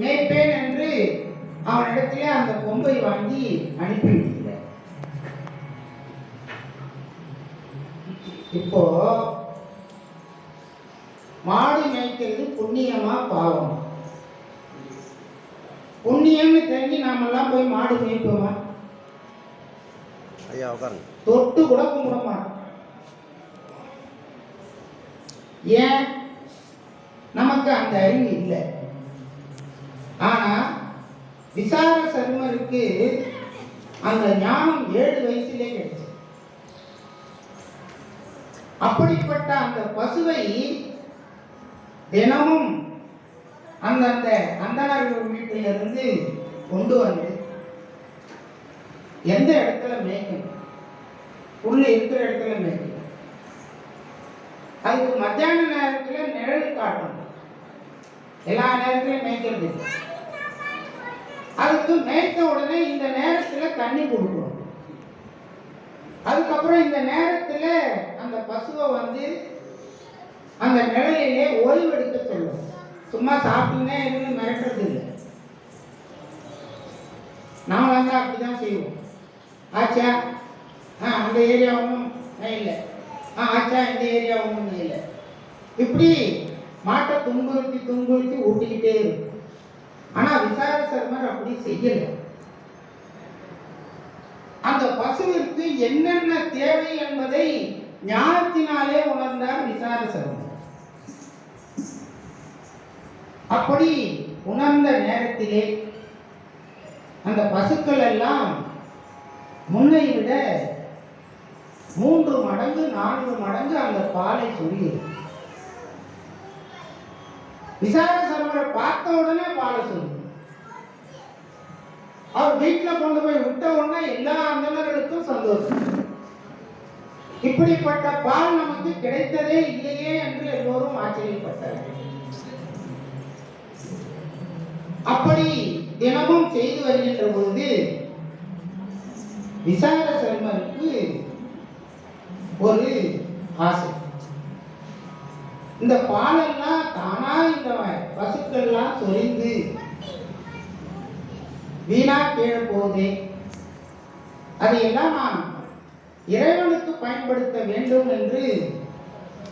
மேய்ப்பேன் என்று அவனிடத்திலே அந்த கொம்பை வாங்கி அனுப்பிவிடுகிறார் இப்போ மாடு மேய்க்கிறது புண்ணியமா பாவம்? புண்ணியம்னு தெரிஞ்சு நாமெல்லாம் போய் மாடு மேய்ப்போமா? ஐயா உட்காருங்க. தொட்டு கூட கும்பிட மாட்டோம். ஏன்? நமக்கு அந்த அறிவு இல்லை. ஆனா விசார சர்மருக்கு அந்த ஞானம் ஏழு வயசுலே கிடைச்சது. அப்படிப்பட்ட அந்த பசுவை தினமும் அந்தந்த அந்தனர்கள் வீட்டிலிருந்து கொண்டு வந்து எந்த இடத்துல மேய்க்கணும்? உள்ள இருக்கிற இடத்துல மேய்க்கணும். அதுக்கு மத்தியான நேரத்தில் நிழல் காட்டணும். எல்லா நேரத்திலும் மேய்க்கிறது இல்லை. மேய்த்த உடனே இந்த நேரத்தில் தண்ணி கொடுக்கணும். அதுக்கப்புறம் இந்த நேரத்தில் அந்த பசுவை வந்து அந்த நிழலிலே ஓய்வெடுக்க சொல்லும் சும்மா சாப்பிட்டுனே இருந்து மிரட்டுறது இல்லை. நாமளாங்க அப்படிதான் செய்வோம். ஆச்சா? ஆ அந்த ஏரியாவும் இல்லை ஆ ஆச்சா இந்த ஏரியாவும் இல்லை இப்படி மாட்டை துன்புறுத்தி துன்புறுத்தி ஊட்டிக்கிட்டே இருக்கும். ஆனால் விசார சர்மர் அப்படி செய்யலை. அந்த பசுவிற்கு என்னென்ன தேவை என்பதை ஞானத்தினாலே உணர்ந்தார் விசார சர்மர் அப்படி உணர்ந்த நேரத்திலே அந்த பசுக்கள் எல்லாம் முன்னை விட மூன்று மடங்கு நான்கு மடங்கு அந்த பாலை சொல்லியிருக்கு விசார சர்வரை பார்த்த உடனே பாட சொல்லுது அவர் வீட்டில் கொண்டு போய் விட்ட உடனே எல்லா அந்தனர்களுக்கும் சந்தோஷம். இப்படிப்பட்ட பால் நமக்கு கிடைத்ததே இல்லையே என்று எல்லோரும் ஆச்சரியப்பட்டார்கள். அப்படி தினமும் செய்து வருகின்ற பொழுது விசார சர்மருக்கு ஒரு ஆசை. இந்த பாலெல்லாம் தானா இந்த பசுக்கள்லாம் சொரிந்து வீணா கீழே போகுது. அதையெல்லாம் நான் இறைவனுக்கு பயன்படுத்த வேண்டும் என்று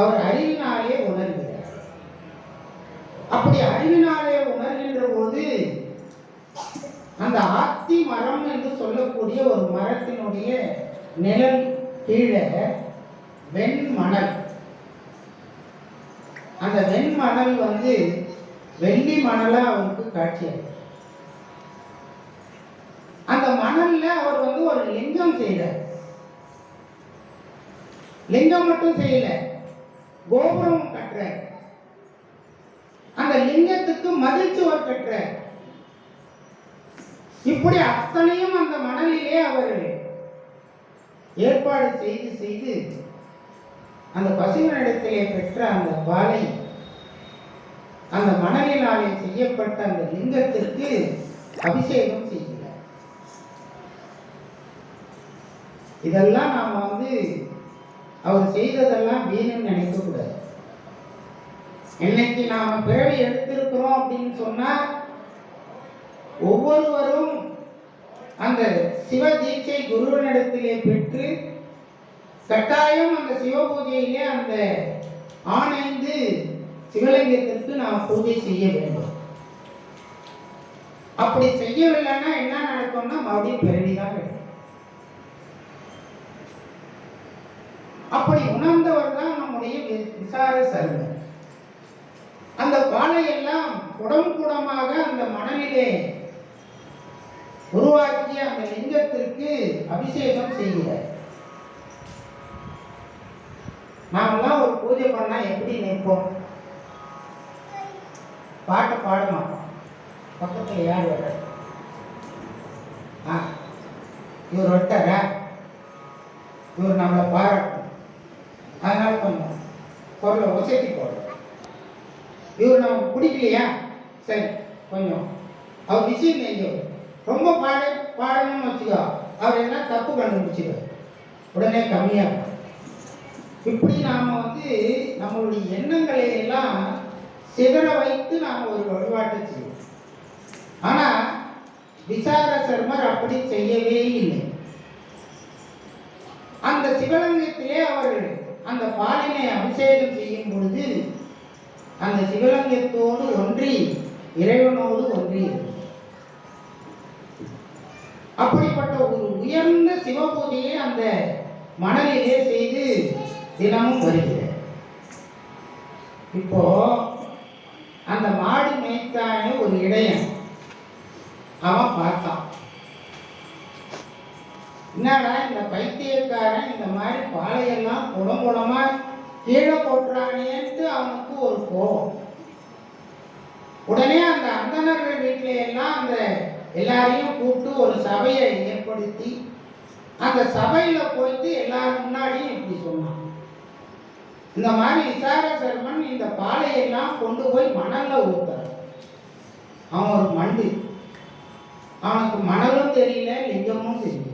அவர் அறிவினாலே உணர்கிறார். அப்படி அறிவினாலே உணர்கின்ற போது அந்த ஆத்தி மரம் என்று சொல்லக்கூடிய ஒரு மரத்தினுடைய நிழல் கீழே வெண்மணல். அந்த வெண்மணல் வந்து வெள்ளி மணலா அவருக்கு காட்சியாகும் அந்த மணல்ல அவர் வந்து ஒரு லிங்கம் செய்கிறார் லிங்கம் மட்டும் செய்யல கோபுரம் கட்டுற அந்த லிங்கத்துக்கு மதில் சுவர் கட்டுற இப்படி அத்தனையும் அந்த மணலிலே அவர் ஏற்பாடு செய்து செய்து அந்த பசுவனிடத்திலே பெற்ற அந்த பாலை அந்த மணலினாலே செய்யப்பட்ட அந்த லிங்கத்திற்கு அபிஷேகம் செய்கிறார். இதெல்லாம் நாம் வந்து அவர் செய்ததெல்லாம் வீணுன்னு நினைக்கக்கூடாது. இன்னைக்கு நாம் பிறவி எடுத்திருக்கிறோம் அப்படின்னு சொன்னால் ஒவ்வொருவரும் அந்த சிவ தீட்சை குருவனிடத்திலே பெற்று கட்டாயம் அந்த சிவ பூஜையிலே அந்த ஆணைந்து சிவலிங்கத்திற்கு நாம் பூஜை செய்ய வேண்டும். அப்படி செய்யவில்லைன்னா என்ன நடக்கும்னா மறுபடியும் பிறவிதான் கிடைக்கும் அப்படி உணர்ந்தவர் தான் நம்முடைய விசார சர்வர் அந்த பாலையெல்லாம் குடம் குடமாக அந்த மணலிலே உருவாக்கிய அந்த லிங்கத்திற்கு அபிஷேகம் செய்கிறார். நாமெல்லாம் ஒரு பூஜை பண்ணால் எப்படி நிற்போம்? பாட்டை பாட மாட்டோம் பக்கத்தில் யார் வர ஆ இவர் ஒட்டாரா இவர் நம்மளை பாராட்டும் அதனால கொஞ்சம் குரலை உசைத்தி போடுறோம் இவர் நமக்கு பிடிக்கலையா? சரி கொஞ்சம். அவர் விஷயம் தெரிஞ்சவர் ரொம்ப பாட பாடணும்னு வச்சுக்கோ. அவர் என்ன தப்பு கண்டுபிடிச்சிடுவார். உடனே கம்மியாகும் இப்படி நாம் வந்து நம்மளுடைய எண்ணங்களை எல்லாம் சிதற வைத்து நாம் ஒரு வழிபாட்டை செய்வோம். விசார சர்மர் அப்படி செய்யவே இல்லை. அந்த சிவலிங்கத்திலே அவர் அந்த பாலினை அபிஷேகம் செய்யும் பொழுது அந்த சிவலிங்கத்தோடு ஒன்றி இறைவனோடு ஒன்றி அப்படிப்பட்ட ஒரு உயர்ந்த சிவபூஜையை அந்த மணலிலே செய்து தினமும் வருகிறார் இப்போ அந்த மாடு மேய்த்தான ஒரு இடையன் அவன் பார்த்தான். என்னடா இந்த பைத்தியக்காரன் இந்த மாதிரி பாலையெல்லாம் குடம் கீழே போட்டுறானேன்ட்டு அவனுக்கு ஒரு கோபம். உடனே அந்த அந்தனர்கள் வீட்டில எல்லாம் அந்த எல்லாரையும் கூப்பிட்டு ஒரு சபையை ஏற்படுத்தி அந்த சபையில போயிட்டு எல்லாரும் முன்னாடியும் இப்படி சொன்னான். இந்த மாதிரி விசார சர்மன் இந்த பாலையெல்லாம் கொண்டு போய் மணல்ல ஊத்துறான். அவன் ஒரு மண்டு. அவனுக்கு மணலும் தெரியல லிங்கமும் தெரியல.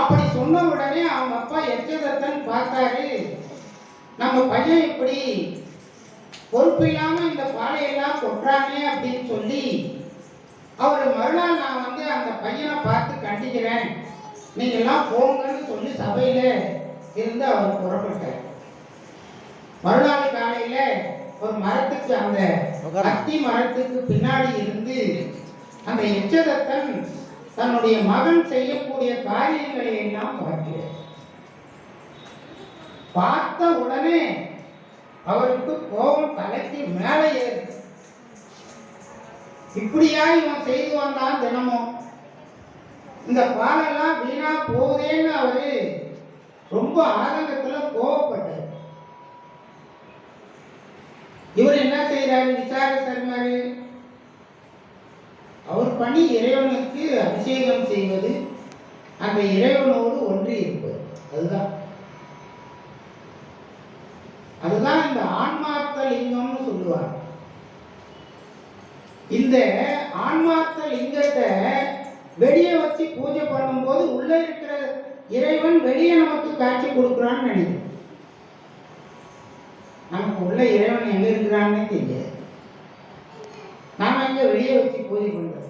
அப்படி சொன்ன உடனே அவங்க அப்பா எச்சதத்தன் பார்த்தாரு நம்ம பையன் இப்படி பொறுப்பு இல்லாம இந்த பாலையெல்லாம் கொட்டுறானே அப்படின்னு சொல்லி அவர் மறுநாள் நான் வந்து அந்த பையனை பார்த்து கண்டிக்கிறேன். நீங்க எல்லாம் போங்கன்னு சொல்லி சபையில இருந்து அவர் புறப்பட்டார். மறுநாள் காலையில ஒரு மரத்துக்கு அந்த அத்தி மரத்துக்கு பின்னாடி இருந்து அந்த எச்சதத்தன் தன்னுடைய மகன் செய்யக்கூடிய காரியங்களை எல்லாம் பார்க்கிறார் பார்த்த உடனே அவருக்கு கோபம் தலைக்கு மேலே ஏறுது இப்படியா இவன் செய்து வந்தான் தினமும். இந்த பாலெல்லாம் வீணா போகுதேன்னு அவரு ரொம்ப ஆதங்கத்துல கோவப்பட்டார் இவர் என்ன செய்யறாரு விசார சர்மாரு அவர் பணி இறைவனுக்கு அபிஷேகம் செய்வது அந்த இறைவனோடு ஒன்றி இருப்பது. அதுதான். அதுதான் இந்த ஆன்மார்த்த லிங்கம்னு சொல்லுவார் இந்த ஆன்மார்த்த லிங்கத்தை வெளியே வச்சு பூஜை பண்ணும்போது உள்ள இருக்க இறைவன் வெளியே நமக்கு காட்சி கொடுக்குறான்னு நினைக்கிறேன் நமக்கு உள்ள இறைவன் எங்க இருக்கிறான்னு தெரியாது. நாம எங்க வெளியே வச்சு பூஜை பண்றோம்.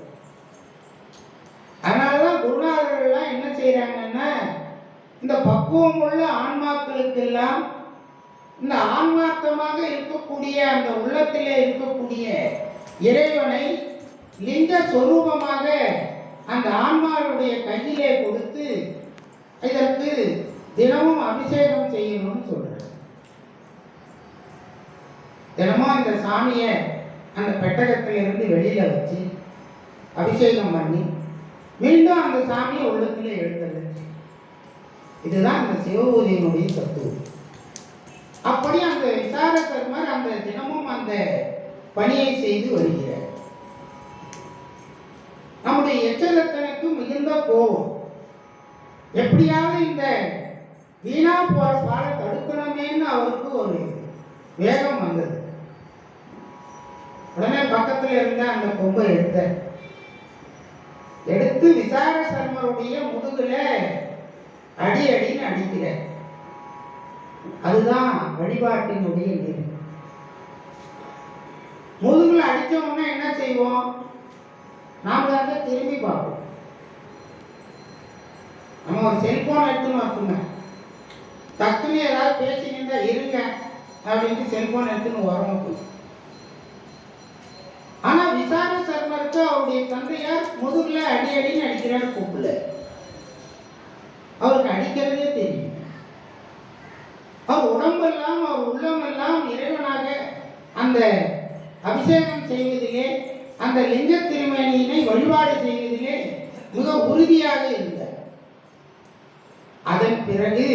அதனாலதான் குருநாதர்கள்லாம் என்ன செய்யறாங்கன்னா இந்த பக்குவம் உள்ள ஆன்மாக்களுக்கெல்லாம் இந்த ஆன்மார்த்தமாக இருக்கக்கூடிய அந்த உள்ளத்திலே இருக்கக்கூடிய இறைவனை லிங்க சொரூபமாக அந்த ஆன்மாவுடைய கையிலே கொடுத்து இதற்கு தினமும் அபிஷேகம் செய்யணும்னு சொல்றார். தினமும் அந்த சாமியை அந்த பெட்டகத்திலிருந்து வெளியில வச்சு அபிஷேகம் பண்ணி மீண்டும் அந்த சாமியை உள்ளத்தில் எழுதுறது இதுதான் அந்த சிவபூஜையினுடைய தத்துவம். அப்படி அந்த விசாரகர்மர் அந்த தினமும் அந்த பணியை செய்து வருகிறார். நம்முடைய எச்சலத்தனுக்கு மிகுந்த கோபம். எப்படியாவது இந்த வீணா போற பாலை தடுக்கணுமேன்னு அவருக்கு ஒரு வேகம் வந்தது. உடனே பக்கத்துல இருந்த அந்த கொம்பை எடுத்த. எடுத்து விசார சர்மருடைய முதுகுல அடி அடின்னு அடிக்கிறார் அதுதான் வழிபாட்டினுடைய நெறி முதுகுல அடிச்ச உடனே என்ன செய்வோம்? நாம வந்து திரும்பி பார்ப்போம். நம்ம ஒரு செல்போன் எடுத்துன்னு வச்சுங்க டக்குன்னு ஏதாவது பேசிக்கிட்டா இருங்க அப்படின்ட்டு செல்போன் எடுத்துன்னு வரணும் ஆனா விசார சர்மருக்கு அவருடைய தந்தையார் முதுகில் அடி அடின்னு அடிக்கிறார் கொப்புல அவருக்கு அடிக்கிறதே தெரியும் அவர் உடம்பெல்லாம் அவர் உள்ளமெல்லாம் இறைவனாக அந்த அபிஷேகம் செய்வதிலே அந்த லிங்க திருமணியினை வழிபாடு செய்வதிலே மிக உறுதியாக இருக்கும் அதன் பிறகு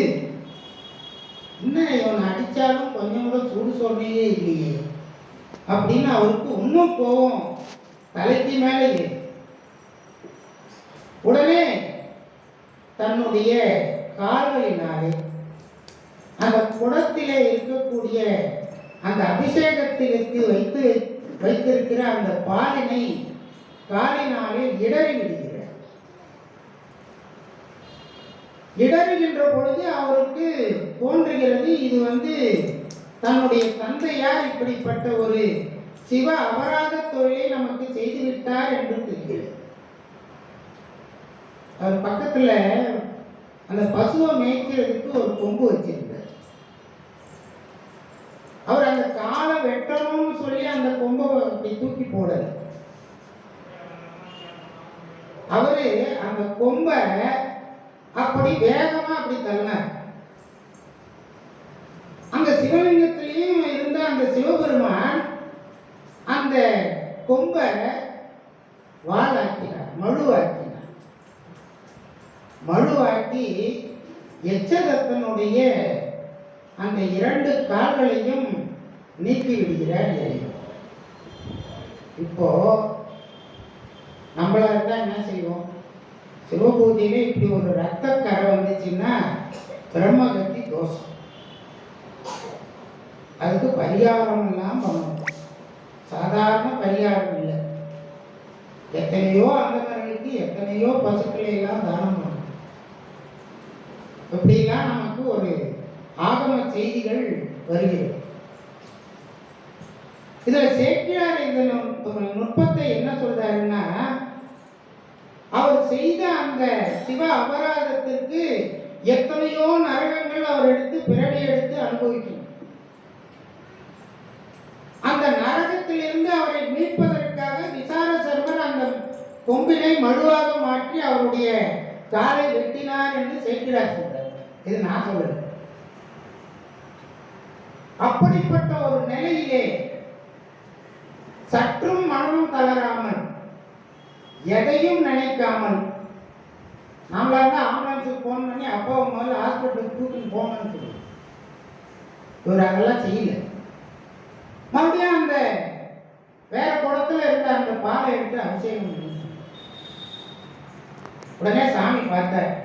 என்ன இவன் அடிச்சாலும் கொஞ்சம் கூட சூடு சொன்னையே இல்லையே? அப்படின்னு அவருக்கு இன்னும் கோபம். தலைக்கு மேலே உடனே தன்னுடைய கால்களினாலே அந்த குடத்திலே இருக்கக்கூடிய அந்த அபிஷேகத்திற்கு வைத்து வைத்திருக்கிற அந்த பாலினை காலினாலே இடறிவிடுகிறது விடுகிறார் இடறுகின்ற பொழுது அவருக்கு தோன்றுகிறது இது வந்து தன்னுடைய தந்தையார் இப்படிப்பட்ட ஒரு சிவ அபராத தொழிலை நமக்கு செய்துவிட்டார் என்று தெரிகிறது. அவர் பக்கத்துல அந்த பசுவை மேய்க்கிறதுக்கு ஒரு கொம்பு வச்சிருந்தார். அவர் அந்த காலை வெட்டணும்னு சொல்லி அந்த கொம்பை அப்படி தூக்கி போடல. அவரு அந்த கொம்பை அப்படி வேகமா அப்படி தள்ளினார் அந்த சிவலிங்கத்திலையும் இருந்த அந்த சிவபெருமான் அந்த கொம்பை வாழாக்கினார் மழுவாக்கினார். மழுவாக்கி எச்சதத்தனுடைய அந்த இரண்டு கால்களையும் நீக்கி விடுகிறார் இறைவன். இப்போ நம்மளா இருந்தா என்ன செய்வோம்? சிவபூஜையில இப்படி ஒரு ரத்த கரை வந்துச்சுன்னா பிரம்மகத்தி தோஷம். அதுக்கு பரிகாரம் எல்லாம் பண்ணணும். சாதாரண பரிகாரம் இல்லை. எத்தனையோ அந்தனர்களுக்கு எத்தனையோ பசுக்களை எல்லாம் தானம் பண்ணணும். இப்படிலாம் நமக்கு ஒரு ஆகம செய்திகள் வருகிறது. இதுல சேக்கியார் இந்த நுட்பத்தை என்ன சொல்றாருன்னா அவர் செய்த அந்த சிவ அபராதத்திற்கு எத்தனையோ நரகங்கள் அவர் எடுத்து பிறவி எடுத்து அனுபவிக்கணும் அந்த நரகத்திலிருந்து அவரை மீட்பதற்காக விசார சர்மர் அந்த கொம்பினை மழுவாக மாற்றி அவருடைய காலை வெட்டினார் என்று சேர்க்கிறார் சொல்றார். இது நான் சொல்றேன் அப்படிப்பட்ட ஒரு நிலையிலே சற்றும் மனமும் தளராமல் எதையும் நினைக்காமல். நம்மளா இருந்தால் ஆம்புலன்ஸுக்கு ஃபோன் பண்ணி அப்பாவை முதல்ல ஹாஸ்பிட்டலுக்கு தூக்கின்னு போங்கன்னு சொல்லுவோம். இவர் அதெல்லாம் செய்யல. மறுபடியும் அந்த வேற குடத்துல இருந்த அந்த பாலை எடுத்து அபிஷேகம் பண்ணி. உடனே சாமி பார்த்தார்.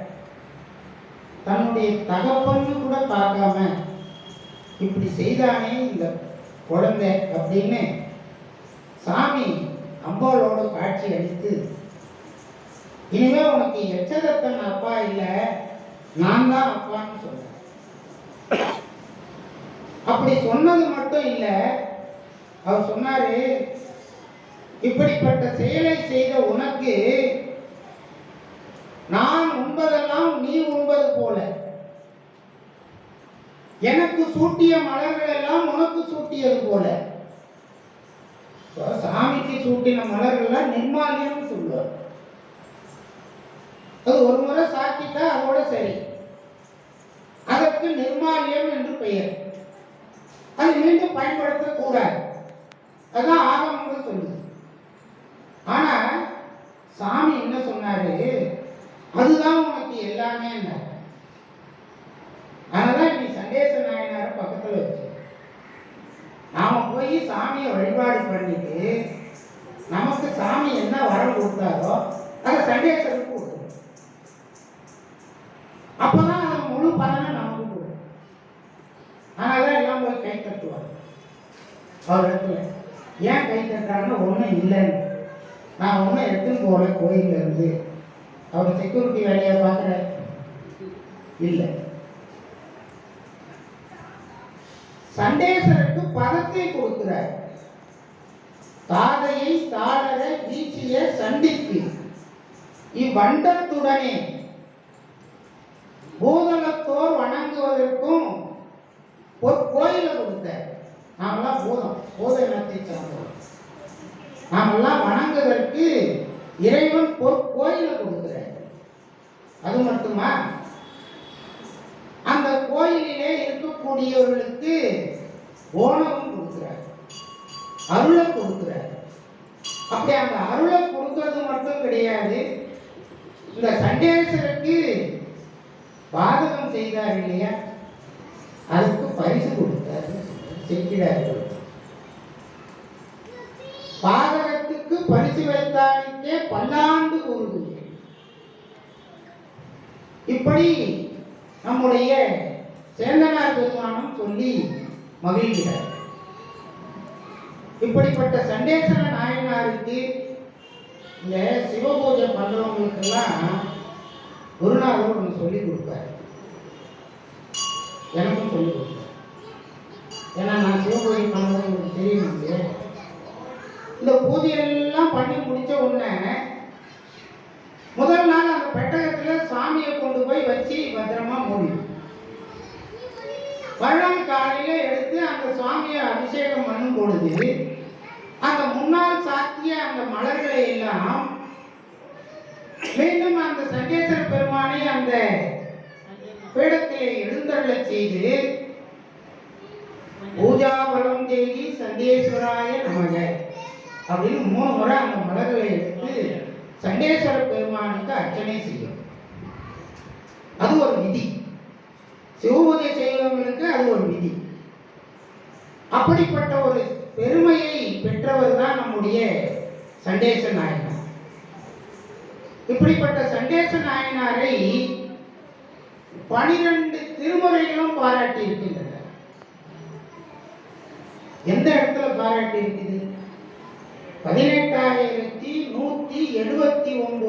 தன்னுடைய தகப்பன்னு கூட பார்க்காம இப்படி செய்தானே இந்த குழந்தை அப்படின்னு சாமி அம்பாளோட காட்சி அளித்து இனிமே உனக்கு எச்சதத்தன் அப்பா இல்லை நான் தான் அப்பான்னு சொன்னேன் அப்படி சொன்னது மட்டும் இல்லை அவர் சொன்னாரு இப்படிப்பட்ட செயலை செய்த உனக்கு நான் உண்பதெல்லாம் நீ உண்பது போல. எனக்கு சூட்டிய மலர்கள் எல்லாம் உனக்கு சூட்டியது போல. சாமிக்கு சூட்டின மலர்கள்லாம் நிர்மாலியம்னு சொல்லுவார். அது ஒரு முறை சாத்திட்டா அதோட சரி. அதற்கு நிர்மாலியம் என்று பெயர். அது மீண்டும் பயன்படுத்தக்கூடாது. அதான் ஆகமங்கள் சொல்லுது. ஆனா சாமி என்ன சொன்னாரு அதுதான் உனக்கு எல்லாமே என்ன அதனால நீ சண்டேச நாயனார பக்கத்துல வச்சு நாம போய் சாமியை வழிபாடு பண்ணிட்டு நமக்கு சாமி என்ன வரம் கொடுத்தாரோ அதை சண்டேசருக்கு கொடுக்கணும். அப்பதான் முழு பலனை நமக்கு கொடுக்கும். அதனால எல்லாம் போய் கை தட்டுவார் அவர் இடத்துல ஏன் கை தட்டுறாருன்னா ஒன்றும் இல்லைன்னு. நான் ஒன்றும் எடுத்துன்னு போகல கோயில்ல இருந்து. அவர் செக்யூரிட்டி வேலையை பார்க்குற இல்லை. சண்டேசருக்கு பதத்தை கொடுக்கிறார். தாதையை தாளர வீச்சிய சண்டித்து இவ்வண்டத்துடனே பூதலத்தோர் வணங்குவதற்கும் ஒரு கோயிலை கொடுத்த நாமெல்லாம் பூதம் பூத இனத்தை சார்ந்தோம் நாமெல்லாம் வணங்குவதற்கு இறைவன் பொற்கோயிலை கொடுக்கிறார். அது மட்டுமா? அந்த கோயிலிலே இருக்கக்கூடியவர்களுக்கு ஓணமும் கொடுக்கிறார். அருளை கொடுக்கிறார். அப்படி அந்த அருளை கொடுக்கறது மட்டும் கிடையாது. இந்த சண்டேஸ்வருக்கு பாதகம் செய்தார் இல்லையா? அதுக்கு பரிசு கொடுத்தார். செய்கிறார்கள் பாதகத்துக்கு பரிசு வைத்தானுக்கே பல்லாண்டு கூறுகிறேன். இப்படி நம்முடைய சேந்தனார் பெருமானம் சொல்லி மகிழ்கிறார். இப்படிப்பட்ட சண்டேஸ்வர நாயனாருக்கு இந்த சிவபூஜை பண்றவங்களுக்கெல்லாம் குருநாதர் ஒன்று சொல்லி கொடுப்பார். எனக்கும் சொல்லி கொடுப்பார். ஏன்னா நான் சிவபூஜை பண்ணுறது உங்களுக்கு தெரியும் இல்லையா? இந்த பூஜையெல்லாம் பண்ணி முடிச்ச உடனே முதல் நாள் அந்த பெட்டகத்தில் சாமியை கொண்டு போய் வச்சு பத்திரமா மூடிடும். மறுநாள் காலையில் எடுத்து அந்த சுவாமியை அபிஷேகம் பண்ணும் பொழுது அந்த முன்னால் சாத்திய அந்த மலர்களை எல்லாம் மீண்டும் அந்த சங்கேஸ்வர பெருமானை அந்த பீடத்திலே எழுந்தருளச் செய்து பூஜா பலம் தேவி சண்டேஸ்வராய நமக அப்படின்னு மூணு முறை அந்த மலர்களை எடுத்து சண்டேஸ்வர பெருமானுக்கு அர்ச்சனை செய்யும். அது ஒரு விதி. சிவபூஜை செய்வங்களுக்கு அது ஒரு விதி. அப்படிப்பட்ட ஒரு பெருமையை பெற்றவர் தான் நம்முடைய சண்டேச நாயனார் இப்படிப்பட்ட சண்டேச நாயனாரை பனிரெண்டு திருமுறைகளும் பாராட்டி இருக்கின்றனர். எந்த இடத்துல பாராட்டி இருக்குது? பதினெட்டாயிரத்தி நூத்தி எழுபத்தி ஒன்பது